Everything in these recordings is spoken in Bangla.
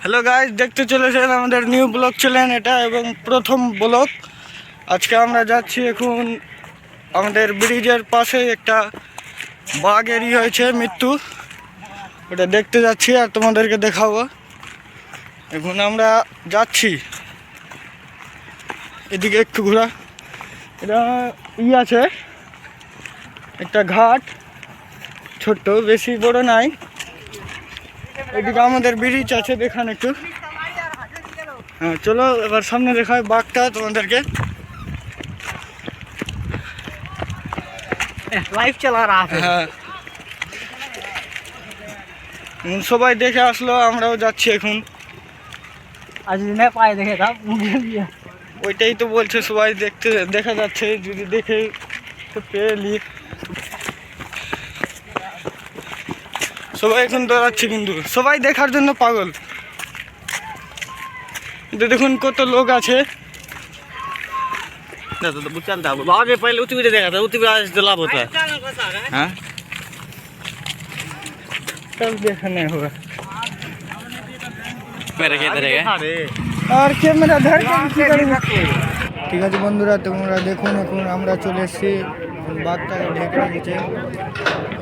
হ্যালো গাইজ দেখতে চলেছেন আমাদের নিউ ব্লগ চ্যানেল এটা এবং প্রথম ব্লগ আজকে আমরা যাচ্ছি এখন আমাদের ব্রিজের পাশে একটা বাঘেরই হয়েছে, মৃত্যু। ওটা দেখতে যাচ্ছি আর তোমাদেরকে দেখাবো। এখন আমরা যাচ্ছি। এদিকে একটু ঘোরা। এটা ই আছে, একটা ঘাট। ছোট্ট, বেশি বড় নাই। এদিকে আমাদের ব্রিজ আছে দেখান একটু হ্যাঁ চলো এবার সামনে দেখায় বাঘটা তোমাদেরকে লাইভ চালা রা হ্যাঁ সবাই দেখে আসলো আমরাও যাচ্ছি এখন আজ না পায়ে দেখে দাও ওইটাই তো বলছে সবাই দেখতে দেখা যাচ্ছে যদি দেখে তো পেয়ে সবাই এখন দৌড়াচ্ছে কিন্তু সবাই দেখার জন্য পাগল কিন্তু দেখুন কত লোক আছে ना तो बुच्चा था आगे पहले उसी भी देखा था उसी भी आज लाभ होता है हाँ सब देखने हुआ मेरे के इधर है আর ক্যামেরা ধর কি করবি ঠিক আছে বন্ধুরা তোমরা দেখুন এখন আমরা চলে এসেছি এখন বাঘটাকে ঢেকে রেখেছে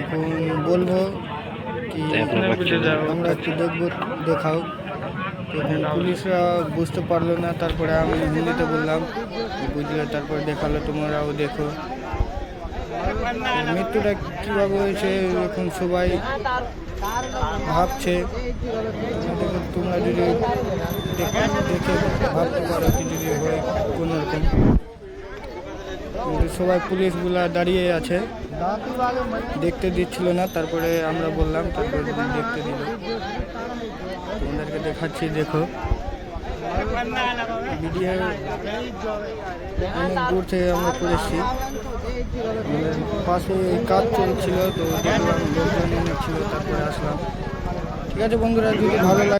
এখন বলবো কি আমরা একটু দেখব দেখাও পুলিশরা বুঝতে পারল না তারপরে আমি হিন্দিতে বললাম বুঝলে তারপরে দেখাল তোমরাও দেখো। মৃত্যুটা কীভাবে হয়েছে এখন সবাই ভাবছে। তোমরা যদি দেখ- দেখে ভাবতে পারো কি যদি হয় কোনো রকম কিন্তু সবাই পুলিশগুলা দাঁড়িয়ে আছে। দেখতে দিচ্ছিল না, তারপরে আমরা বললাম, তারপরে দেখতে দিল। তোমাদেরকে দেখাচ্ছি, দেখো। ভিডিও অনেক দূর থেকে আমরা করেছি পাশে কাজ চলছিল, তো দেখলাম লোকজন ছিল তারপরে আসলাম। ঠিক আছে বন্ধুরা, যদি ভালো লাগে